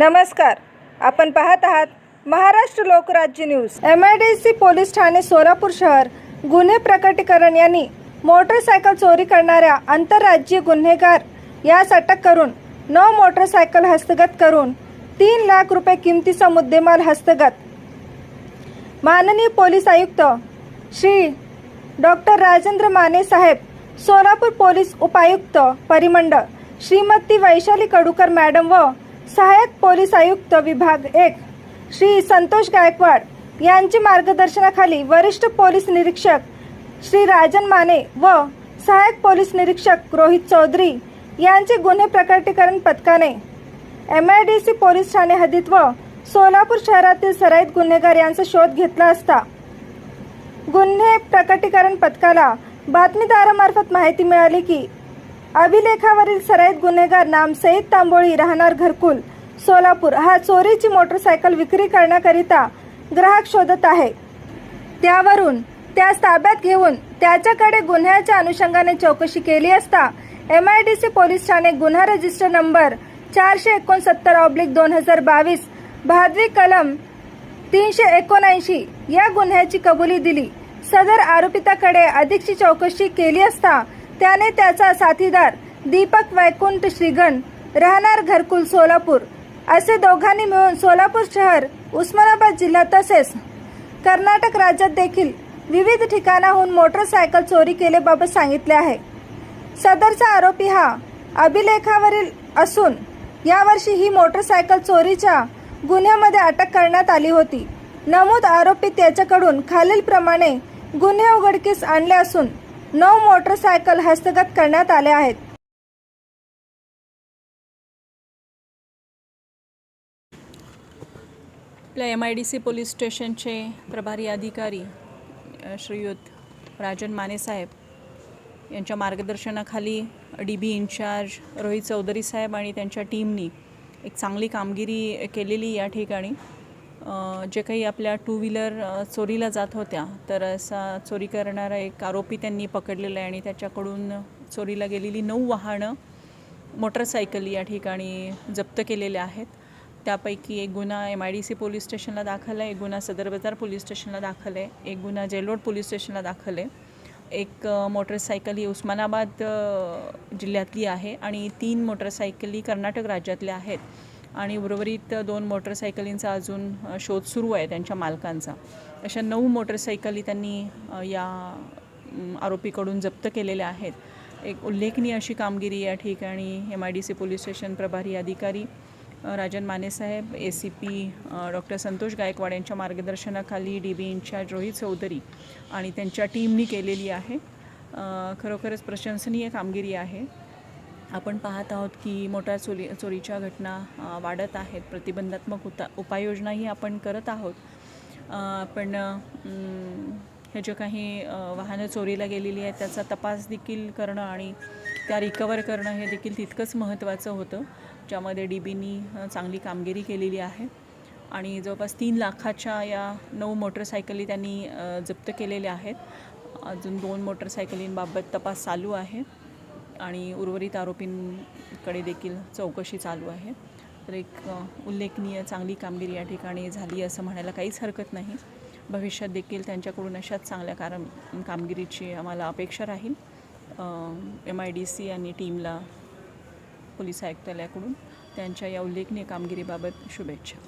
नमस्कार. आपण पाहत आहात Maharashtra Lokrajya news. M I D C police Thane Solapur शहर गुन्हे प्रकटीकरण यांनी मोटरसायकल चोरी करणाऱ्या आंतरराज्यीय गुन्हेगार यास अटक करून नऊ मोटरसायकल हस्तगत करून तीन लाख रुपये किमतीचा मुद्देमाल हस्तगत. माननीय पोलीस आयुक्त श्री डॉक्टर राजेंद्र माने साहेब सोलापूर पोलीस उपायुक्त परिमंडळ श्रीमती वैशाली कडूकर मॅडम व सहाय्यक पोलीस आयुक्त विभाग एक श्री संतोष गायकवाड यांच्या मार्गदर्शनाखाली वरिष्ठ पोलीस निरीक्षक श्री राजन माने व सहाय्यक पोलीस निरीक्षक रोहित चौधरी यांचे गुन्हे प्रकटीकरण पथकाने M I D C police Thane हद्दीत व सोलापूर शहरातील सराईत गुन्हेगार यांचा शोध घेतला असता गुन्हे प्रकटीकरण पथकाला बातमीदारामार्फत माहिती मिळाली की अभिलेखावरील सराईत गुन्हेगार नाम सईद तांबोळी राहणार घरकुल सोलापूर हा चोरीची मोटरसायकल विक्री करण्याकरिता ग्राहक शोधत आहे. त्यावरून त्यास ताब्यात घेऊन त्याच्याकडे गुन्ह्याच्या अनुषंगाने चौकशी केली असता M I D C police Thane गुन्हा रजिस्टर नंबर चारशे एकोणसत्तर ऑब्लिक दोन हजार बावीस भादवी कलम तीनशे एकोणऐंशी या गुन्ह्याची कबुली दिली. सदर आरोपिताकडे अधिकची चौकशी केली असता त्याने त्याचा साथीदार दीपक वैकुंठ श्रीगण राहणार घरकुल सोलापूर असे दोघांनी मिळून सोलापूर शहर उस्मानाबाद जिल्हा तसेच कर्नाटक राज्यात देखील विविध ठिकाणाहून मोटरसायकल चोरी केल्याबाबत सांगितले आहे. सदरचा आरोपी हा अभिलेखावरील असून यावर्षी ही मोटरसायकल चोरीच्या गुन्ह्यामध्ये अटक करण्यात आली होती. नमूद आरोपी त्याच्याकडून खालीलप्रमाणे गुन्हे उघडकीस आणले असून नऊ मोटरसायकल हस्तगत करण्यात आले आहेत. आपल्या M I D C police स्टेशनचे प्रभारी अधिकारी श्रीयुत राजन मानेसाहेब यांच्या मार्गदर्शनाखाली D B in charge Rohit Chaudhari साहेब आणि त्यांच्या टीमनी एक चांगली कामगिरी केलेली या ठिकाणी. जे काही आपल्या टू व्हीलर चोरीला जात होत्या तर असा चोरी करणारा एक आरोपी त्यांनी पकडलेला आहे आणि त्याच्याकडून चोरीला गेलेली नऊ वाहनं मोटरसायकल या ठिकाणी जप्त केलेल्या आहेत. त्यापैकी एक गुन्हा M I D C police स्टेशनला दाखल आहे एक गुन्हा सदर बाजार पोलीस स्टेशनला दाखल आहे एक गुन्हा जेलोड पोलीस स्टेशनला दाखल आहे. एक मोटरसायकल ही उस्मानाबाद जिल्ह्यातली आहे आणि तीन मोटरसायकली कर्नाटक राज्यातल्या आहेत आणि उर्वरित दोन मोटरसायकलींचा अजून शोध सुरू आहे त्यांच्या मालकांचा. अशा नऊ मोटरसायकली त्यांनी या आरोपीकडून जप्त केलेल्या आहेत. एक उल्लेखनीय अशी कामगिरी या ठिकाणी M I D C police station प्रभारी अधिकारी Rajan मानेसाहेब A C P doctor Santosh Gaikwad यांच्या मार्गदर्शनाखाली D B in charge Rohit Chaudhari आणि त्यांच्या टीमनी केलेली आहे. खरोखरच प्रशंसनीय कामगिरी आहे. आपण पाहत आहोत की मोटार चोरी चोरीच्या घटना वाढत आहेत. प्रतिबंधात्मक उता उपाययोजनाही आपण करत आहोत. पण हे जे काही वाहनं चोरीला गेलेली आहेत त्याचा तपास देखील करणं आणि त्या रिकवर करणं हे देखील तितकंच महत्त्वाचं होतं. ज्यामध्ये डी बीनी चांगली कामगिरी केलेली आहे. आणि जवळपास तीन लाखाच्या या नऊ मोटरसायकली त्यांनी जप्त केलेल्या आहेत. अजून दोन मोटरसायकलींबाबत तपास चालू आहे. आणि उर्वरित आरोपींकडे देखील चौकशी चालू आहे. तर एक उल्लेखनीय चांगली कामगिरी या ठिकाणी झाली असं म्हणायला काहीच हरकत नाही. भविष्यात देखील त्यांच्याकडून अशाच चांगल्या कार कामगिरीची आम्हाला अपेक्षा राहील. एम आय डी सी आणि टीमला पोलीस आयुक्तालयाकडून त्यांच्या या उल्लेखनीय कामगिरीबाबत शुभेच्छा.